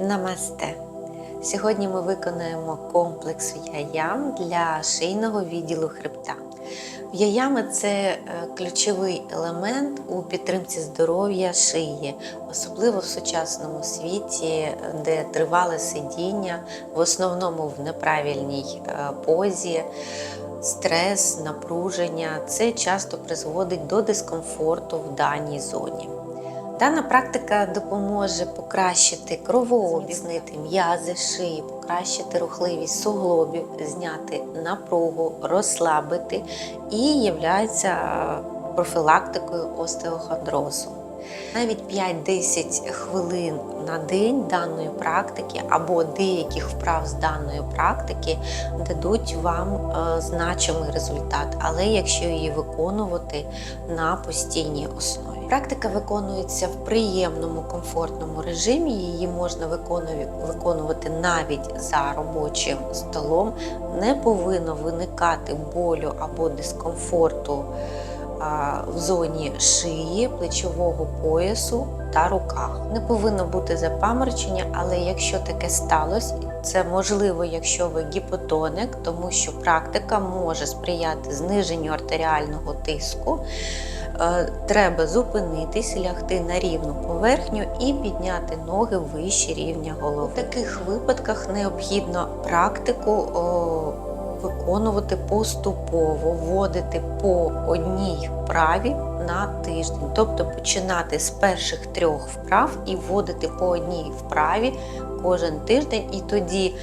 Намасте! Сьогодні ми виконаємо комплекс в'яям для шийного відділу хребта. В'яями це е, ключовий елемент у підтримці здоров'я шиї, особливо в сучасному світі, де тривале сидіння, в основному в неправильній е, позі, стрес, напруження. Це часто призводить до дискомфорту в даній зоні. Дана практика допоможе покращити кровообіг, знити м'язи шиї, покращити рухливість суглобів, зняти напругу, розслабити і являється профілактикою остеохондрозу. Навіть 5-10 хвилин на день даної практики або деяких вправ з даної практики дадуть вам е, значимий результат, але якщо її виконувати на постійній основі. Практика виконується в приємному, комфортному режимі. Її можна виконувати навіть за робочим столом. Не повинно виникати болю або дискомфорту в зоні шиї, плечового поясу та руках. Не повинно бути запаморочення, але якщо таке сталося, це можливо, якщо ви гіпотоник, тому що практика може сприяти зниженню артеріального тиску. Е, треба зупинитись, лягти на рівну поверхню і підняти ноги вище рівня голови. У таких випадках необхідно практику виконувати поступово, вводити по одній вправі на тиждень, тобто починати з перших трьох вправ і вводити по одній вправі кожен тиждень, і тоді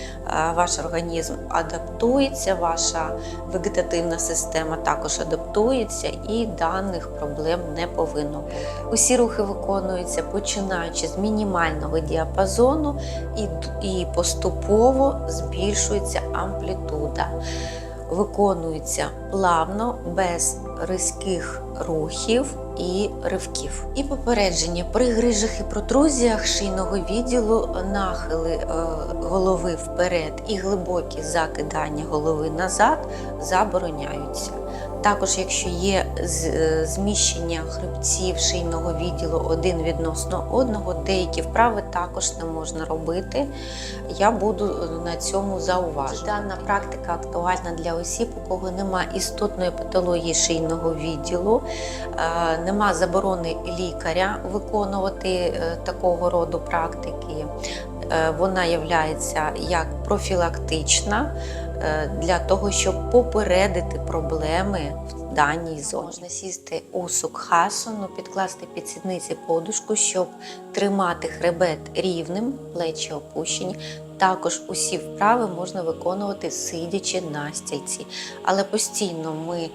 ваш організм адаптується, ваша вегетативна система також адаптується, і даних проблем не повинно. Усі рухи виконуються починаючи з мінімального діапазону і, і поступово збільшується амплітуда виконується плавно, без різких рухів і ривків. І попередження при грижах і протрузіях шийного відділу нахили е, голови вперед і глибокі закидання голови назад забороняються. Також, якщо є е, зміщення хребців шийного відділу один відносно одного, деякі вправи також не можна робити. Я буду на цьому зауважувати. Дана практика актуальна для осіб, у кого немає істотної патології шийного відділу, е, нема заборони лікаря виконувати е, такого роду практики. Вона є як профілактична. Е, для того, щоб попередити проблеми в даній зоні. Можна сісти у сукхасану, підкласти під сідниці подушку, щоб тримати хребет рівним, плечі опущені. Також усі вправи можна виконувати сидячи на стільці. Але постійно ми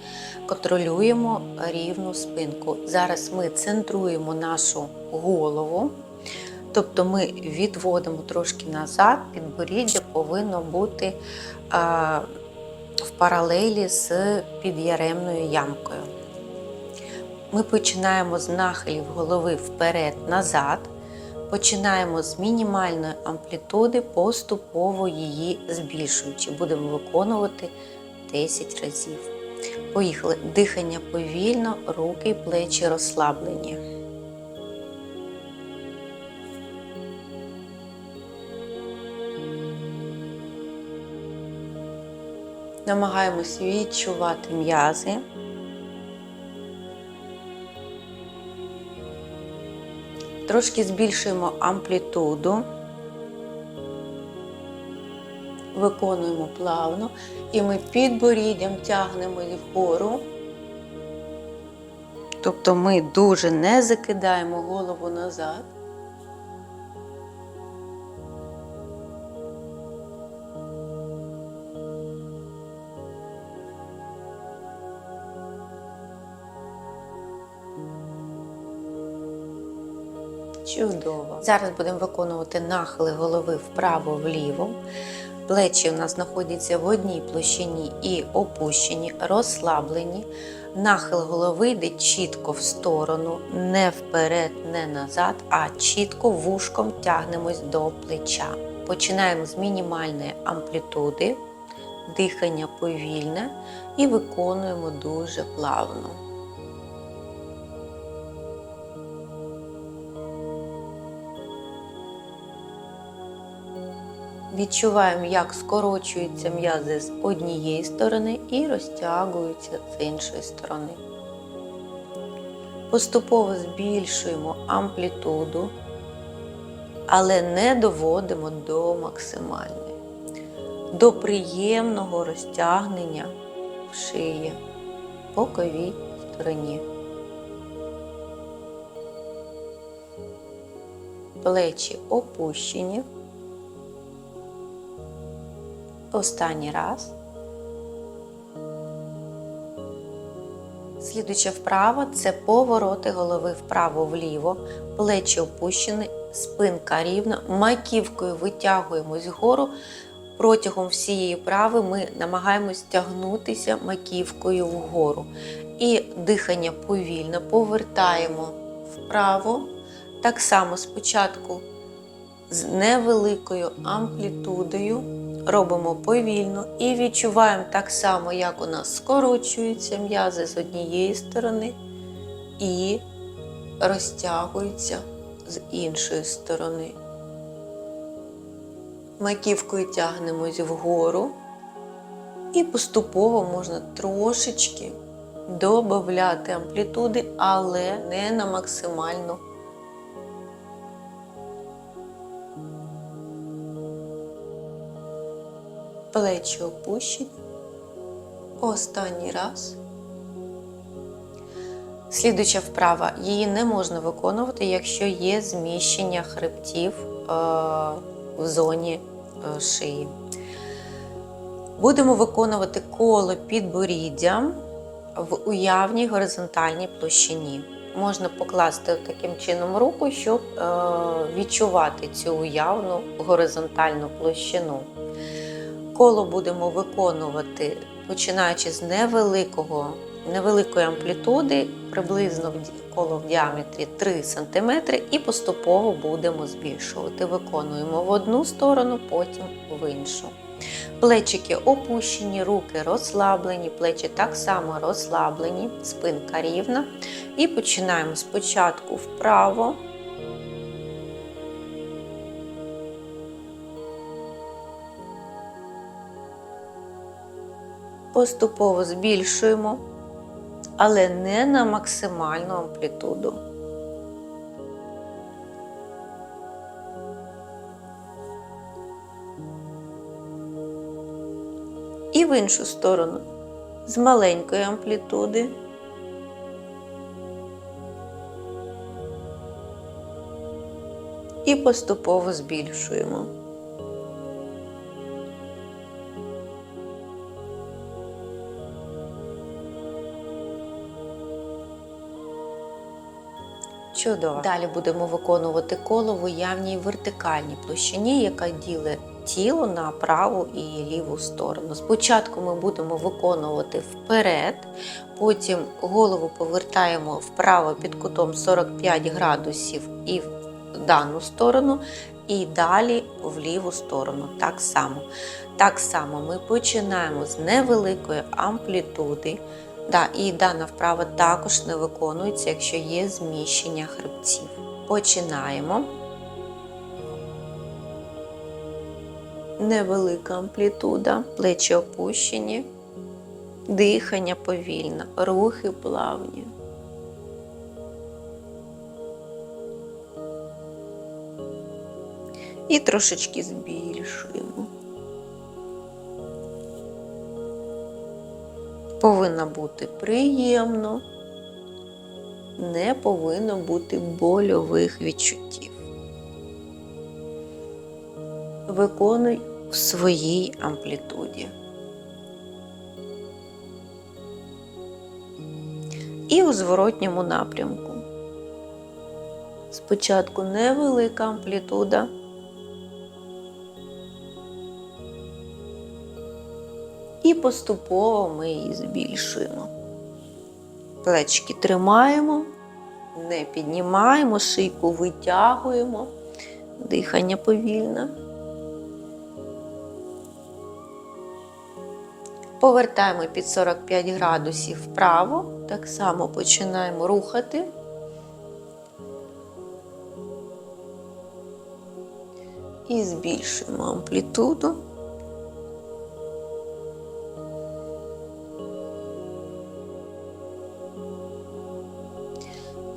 контролюємо рівну спинку. Зараз ми центруємо нашу голову. Тобто ми відводимо трошки назад, підборіддя повинно бути в паралелі з підяремною ямкою. Ми починаємо з нахилів голови вперед-назад, починаємо з мінімальної амплітуди, поступово її збільшуючи. Будемо виконувати 10 разів. Поїхали. Дихання повільно, руки і плечі розслаблені. Намагаємось відчувати м'язи. Трошки збільшуємо амплітуду, виконуємо плавно, і ми підборіддям тягнемо вгору. Тобто ми дуже не закидаємо голову назад. Чудово. Зараз будемо виконувати нахили голови вправо-вліво. Плечі у нас знаходяться в одній площині і опущені, розслаблені. Нахил голови йде чітко в сторону, не вперед, не назад, а чітко вушком тягнемось до плеча. Починаємо з мінімальної амплітуди, дихання повільне і виконуємо дуже плавно. Відчуваємо, як скорочуються м'язи з однієї сторони і розтягуються з іншої сторони. Поступово збільшуємо амплітуду, але не доводимо до максимальної, до приємного розтягнення в шиї, боковій стороні. Плечі опущені. Останній раз. Слідуюча вправа це повороти голови вправо-вліво, плечі опущені, спинка рівна, маківкою витягуємось вгору. Протягом всієї вправи ми намагаємось тягнутися маківкою вгору. І дихання повільно повертаємо вправо. Так само спочатку з невеликою амплітудою робимо повільно і відчуваємо так само, як у нас скорочуються м'язи з однієї сторони і розтягуються з іншої сторони. Маківкою тягнемось вгору і поступово можна трошечки додати амплітуди, але не на максимальну. Плечі опущені. Останній раз. Слідуюча вправа. Її не можна виконувати, якщо є зміщення хребтів е, в зоні е, шиї. Будемо виконувати коло підборіддя в уявній горизонтальній площині. Можна покласти таким чином руку, щоб е, відчувати цю уявну горизонтальну площину. Коло будемо виконувати, починаючи з невеликого, невеликої амплітуди, приблизно коло в діаметрі 3 см, і поступово будемо збільшувати. Виконуємо в одну сторону, потім в іншу. Плечики опущені, руки розслаблені, плечі так само розслаблені, спинка рівна. І починаємо спочатку вправо. Поступово збільшуємо, але не на максимальну амплітуду. І в іншу сторону з маленької амплітуди. І поступово збільшуємо. Чудово. Далі будемо виконувати коло в уявній вертикальній площині, яка ділить тіло на праву і ліву сторону. Спочатку ми будемо виконувати вперед, потім голову повертаємо вправо під кутом 45 градусів і в дану сторону, і далі в ліву сторону. Так само. Так само ми починаємо з невеликої амплітуди. Да, і дана вправа також не виконується, якщо є зміщення хребців. Починаємо. Невелика амплітуда, плечі опущені, дихання повільно, рухи плавні. І трошечки збільшуємо. Повинно бути приємно, не повинно бути больових відчуттів. Виконуй в своїй амплітуді. І у зворотньому напрямку. Спочатку невелика амплітуда. І поступово ми її збільшуємо. Плечки тримаємо, не піднімаємо, шийку витягуємо, дихання повільне. Повертаємо під 45 градусів вправо, так само починаємо рухати. І збільшуємо амплітуду.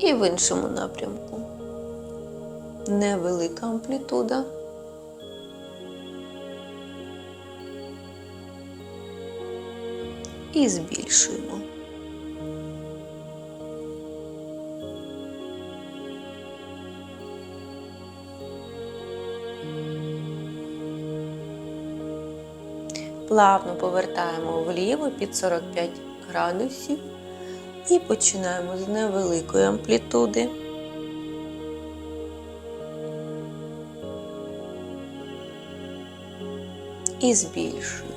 І в іншому напрямку. Невелика амплітуда. І збільшуємо. Плавно повертаємо вліво під 45 градусів і починаємо з невеликої амплітуди. І збільшуємо.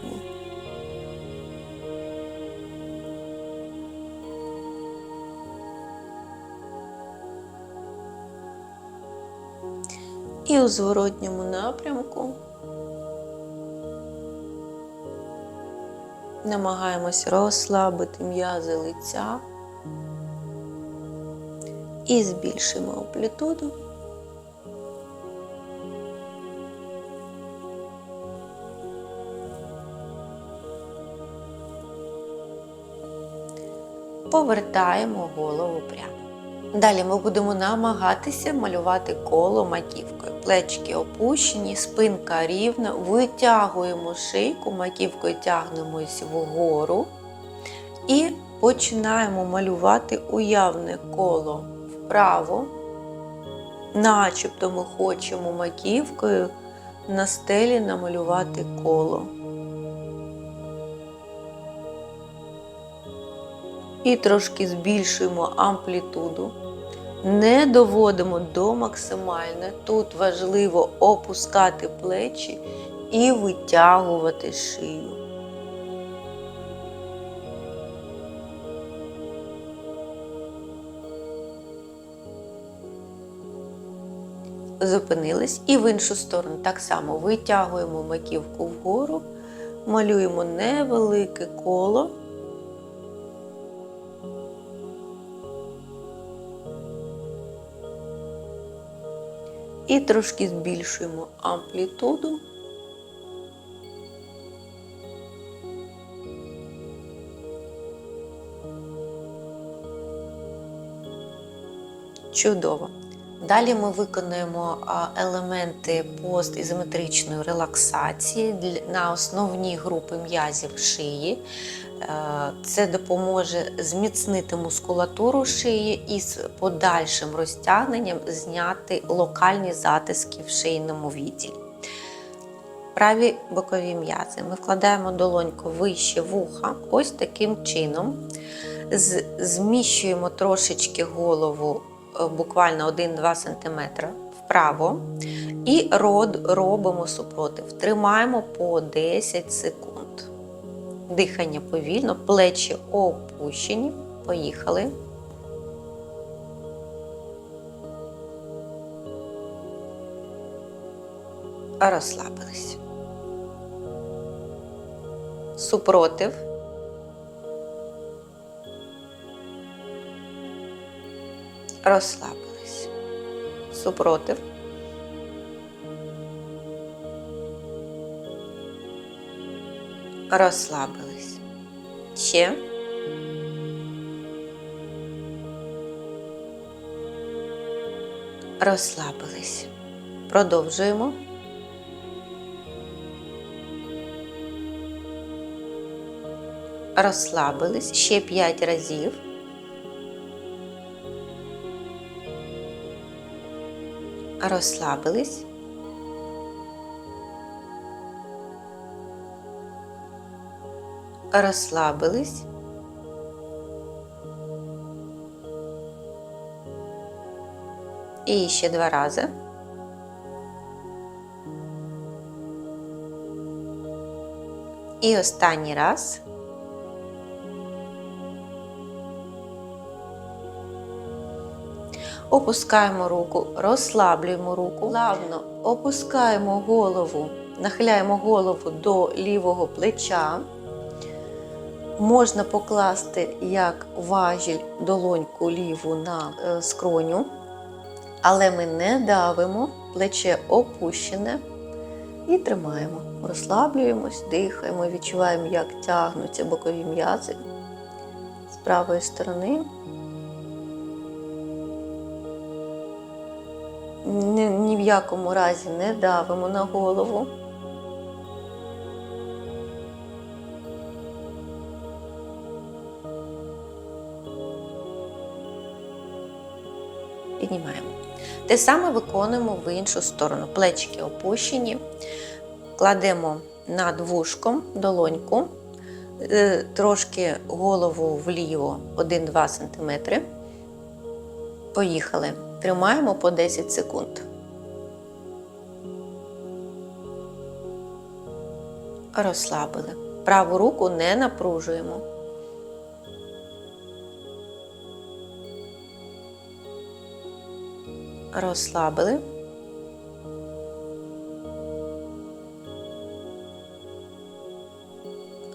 І у зворотньому напрямку намагаємось розслабити м'язи лиця і збільшимо амплітуду. Повертаємо голову прямо. Далі ми будемо намагатися малювати коло маківкою. Плечки опущені, спинка рівна, витягуємо шийку, маківкою тягнемось вгору і починаємо малювати уявне коло вправо, начебто ми хочемо маківкою на стелі намалювати коло. І трошки збільшуємо амплітуду. Не доводимо до максимальної. Тут важливо опускати плечі і витягувати шию. Зупинились і в іншу сторону так само витягуємо маківку вгору, малюємо невелике коло. І трошки збільшуємо амплітуду. Чудово. Далі ми виконуємо елементи постізометричної релаксації на основні групи м'язів шиї. Е, Це допоможе зміцнити мускулатуру шиї і з подальшим розтягненням зняти локальні затиски в шийному відділі. Праві бокові м'язи. Ми вкладаємо долоньку вище вуха, ось таким чином. Зміщуємо трошечки голову буквально 1-2 см вправо і род робимо супротив. Тримаємо по 10 секунд. Дихання повільно, плечі опущені. Поїхали. Розслабились. Супротив. Розслабились. Супротив. Розслабились. Ще. Розслабились. Продовжуємо. Розслабились ще 5 разів. Розслабились. Розслабились. І ще два рази. І останній раз. Опускаємо руку, розслаблюємо руку, плавно опускаємо голову, нахиляємо голову до лівого плеча. Можна покласти як важіль долоньку ліву на е, скроню, але ми не давимо, плече опущене, І тримаємо. Розслаблюємось, дихаємо, відчуваємо, як тягнуться бокові м'язи з правої сторони. Ні, ні в якому разі не давимо на голову. Піднімаємо. Те саме виконуємо в іншу сторону. Плечики опущені, кладемо над вушком долоньку, е, трошки голову вліво 1-2 см. Поїхали. Тримаємо по 10 секунд. Розслабили. Праву руку не напружуємо. Розслабили.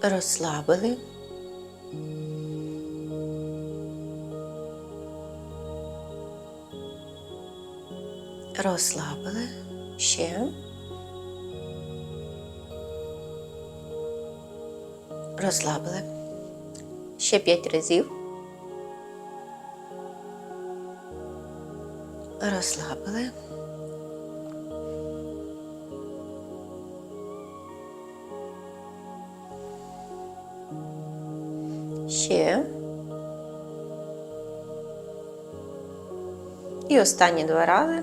Розслабили. Розслабили. Ще. Розслабили. Ще п'ять разів. Розслабили. Ще. І останні два рази.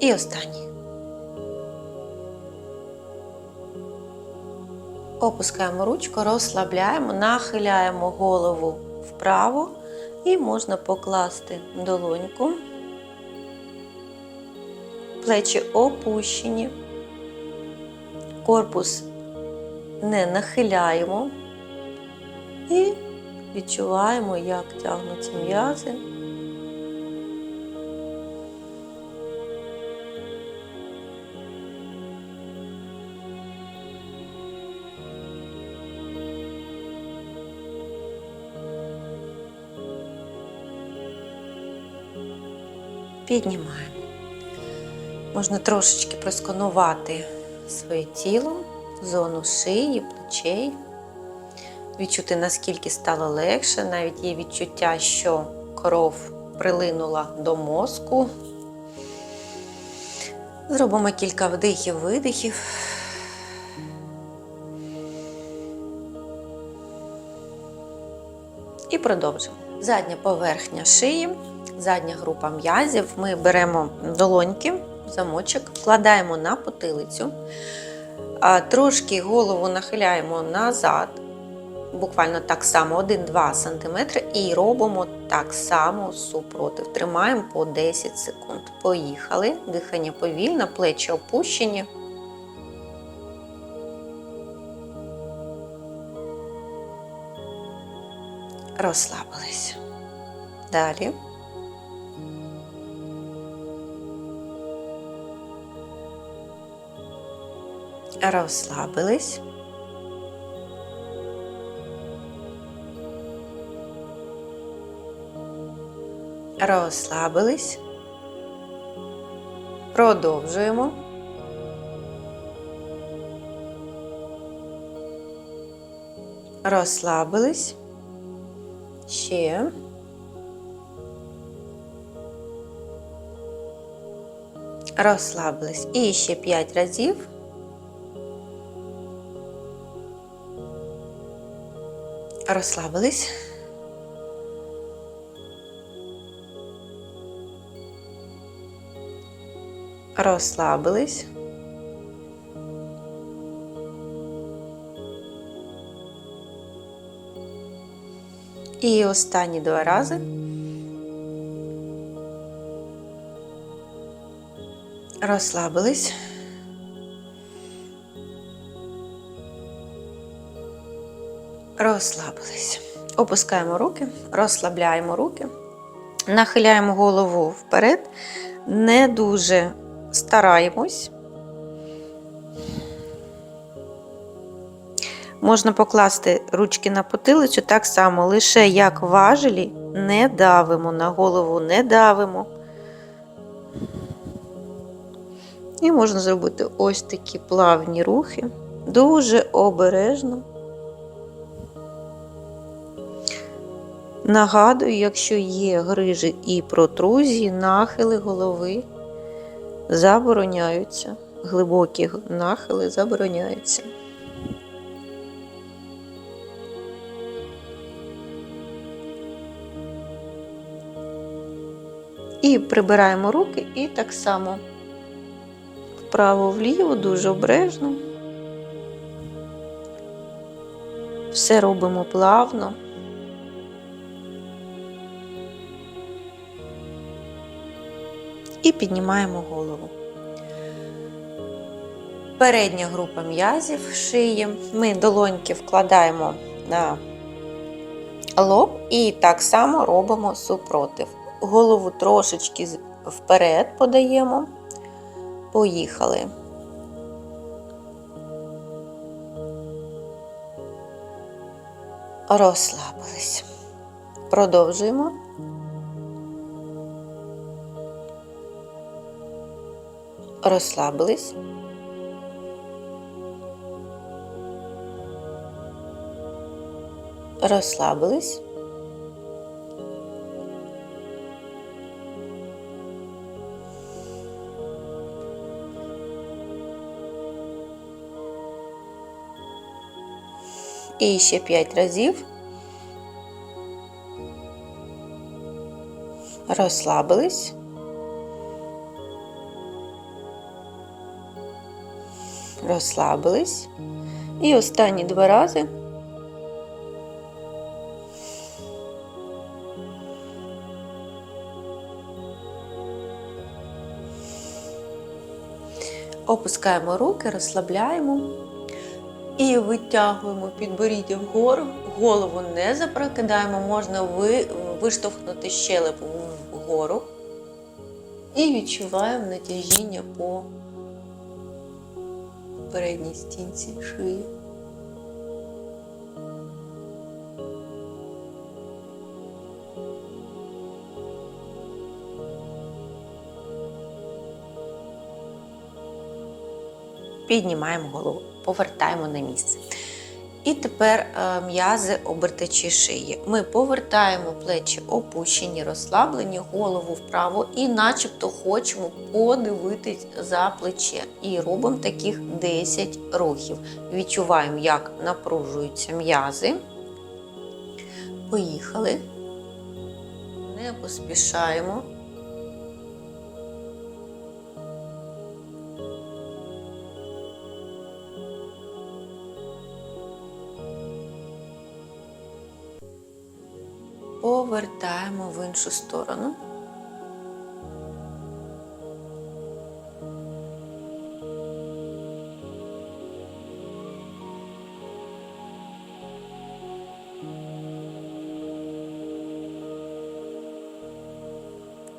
І останній. Опускаємо ручку, розслабляємо, нахиляємо голову вправо і можна покласти долоньку. Плечі опущені, корпус не нахиляємо і відчуваємо, як тягнуться м'язи. Піднімаємо. Можна трошечки просканувати своє тіло, зону шиї, плечей, відчути, наскільки стало легше. Навіть є відчуття, що кров прилинула до мозку. Зробимо кілька вдихів, видихів. І продовжимо. Задня поверхня шиї, задня група м'язів. Ми беремо долоньки, замочок, кладаємо на потилицю, трошки голову нахиляємо назад, буквально так само 1-2 см, і робимо так само супротив. Тримаємо по 10 секунд. Поїхали. Дихання повільно, плечі опущені. Розслабились. Далі. Розслабились. Розслабились. Продовжуємо. Розслабились. Ще. Розслабились. І ще 5 разів. Розслабились. Розслабились. І останні два рази. Розслабились. Розслабились. Опускаємо руки, розслабляємо руки, нахиляємо голову вперед, не дуже стараємось. Можна покласти ручки на потилицю так само, лише як важелі, не давимо на голову, не давимо. І можна зробити ось такі плавні рухи. Дуже обережно. Нагадую, якщо є грижі і протрузії, нахили голови забороняються. Глибокі нахили забороняються. І прибираємо руки і так само вправо-вліво, дуже обережно. Все робимо плавно. І піднімаємо голову. Передня група м'язів шиї. Ми долоньки вкладаємо на лоб і так само робимо супротив. Голову трошечки вперед подаємо. Поїхали. Розслабились. Продовжуємо. Розслабились. Розслабились. І ще 5 разів. Розслабились. Розслабились. І останні два рази. Опускаємо руки, розслабляємо. І витягуємо підборіддя вгору, голову не запрокидаємо, можна ви, виштовхнути щелепу вгору. І відчуваємо натяжіння по передній стінці шиї. Піднімаємо голову, повертаємо на місце. І тепер е, м'язи обертачі шиї. Ми повертаємо плечі опущені, розслаблені, голову вправо і начебто хочемо подивитись за плече. І робимо таких 10 рухів. Відчуваємо, як напружуються м'язи. Поїхали. Не поспішаємо. Повертаємо в іншу сторону.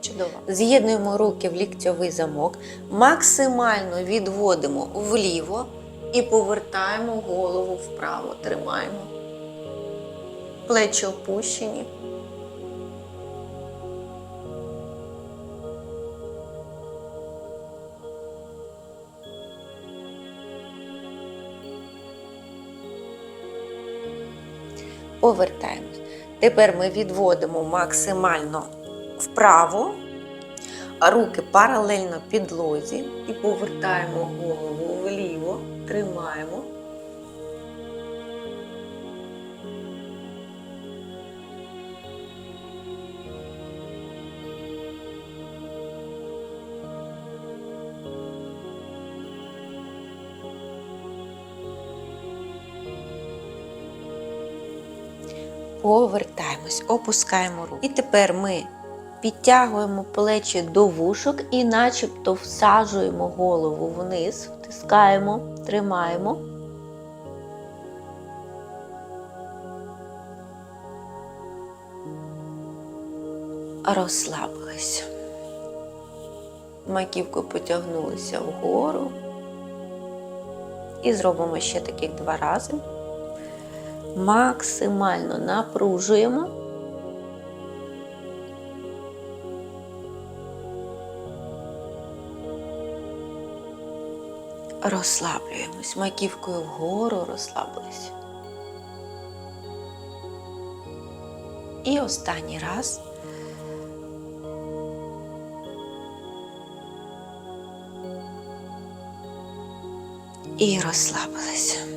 Чудово. З'єднуємо руки в ліктьовий замок, максимально відводимо вліво і повертаємо голову вправо. Тримаємо. Плечі опущені. Повертаємось. Тепер ми відводимо максимально вправо, руки паралельно підлозі і повертаємо голову вліво, тримаємо. Повертаємось, опускаємо руку. І тепер ми підтягуємо плечі до вушок і начебто всаджуємо голову вниз, втискаємо, тримаємо. Розслабилися. Маківкою потягнулися вгору. І зробимо ще таких два рази максимально напружуємо. Розслаблюємось. Маківкою вгору розслабились. І останній раз. І розслабилися.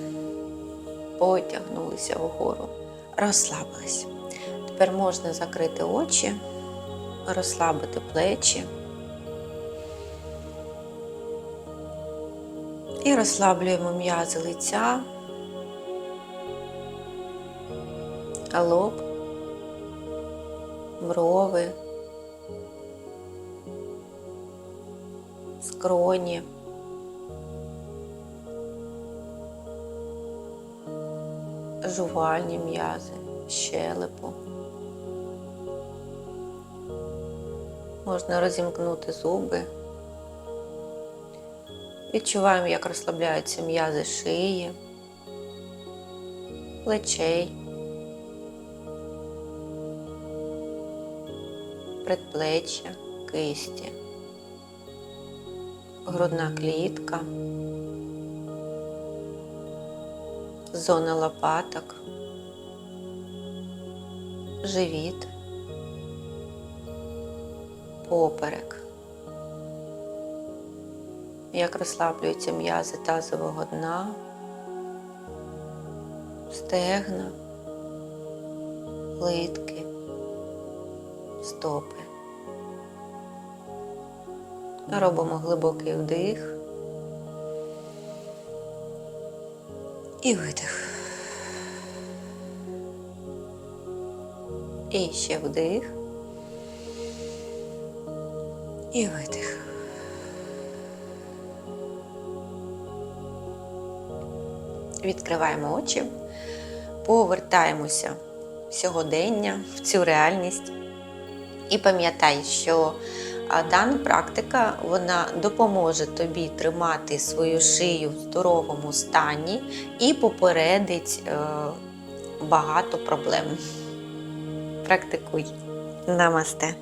Потягнулися вгору. Розслабились. Тепер можна закрити очі, розслабити плечі. І розслаблюємо м'язи лиця, лоб, брови, скроні. Жувальні м'язи, щелепу. Можна розімкнути зуби. Відчуваємо, як розслабляються м'язи шиї, плечей, предплеччя, кисті, грудна клітка, зона лопаток, живіт, поперек як розслаблюються м'язи тазового дна, стегна, литки, стопи. Робимо глибокий вдих і видих. І ще вдих і видих. Відкриваємо очі, повертаємося в сьогодення, в цю реальність. І пам'ятай, що дана практика вона допоможе тобі тримати свою шию в здоровому стані і попередить е, багато проблем. Практикуй. Намасте.